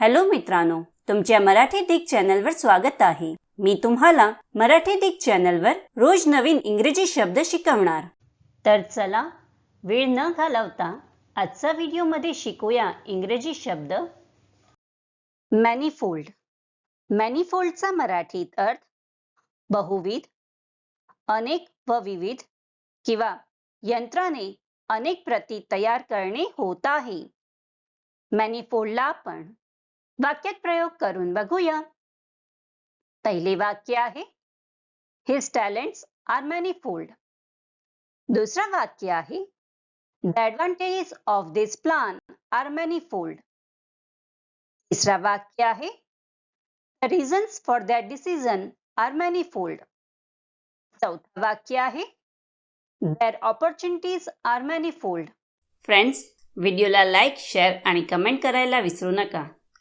Hello मित्रांनो तुमच्या मराठी दिग चॅनलवर स्वागत आहे. मी तुम्हाला मराठी दिग चॅनलवर रोज नवीन इंग्रजी शब्द शिकवणार. तर चला वेळ न घालवता आजचा व्हिडिओमध्ये शिकूया इंग्रजी शब्द. मॅनिफोल्ड मॅनिफोल्डचा मराठीत अर्थ बहुविध अनेक व विविध किंवा यंत्राने अनेक प्रती तयार करणे होत आहे. मॅनिफोल्डला आपण वाक्यात प्रयोग करून बघूया. पहिले वाक्य आहे हिज टॅलेंट्स आर मॅनिफोल्ड दुसरं वाक्य आहे the advantages of this plan are manifold तिसरा वाक्य आहे the reasons for that decision are manifold चौथा वाक्य आहे there opportunities are manifold friends व्हिडिओला लाईक शेअर आणि कमेंट करायला विसरू नका.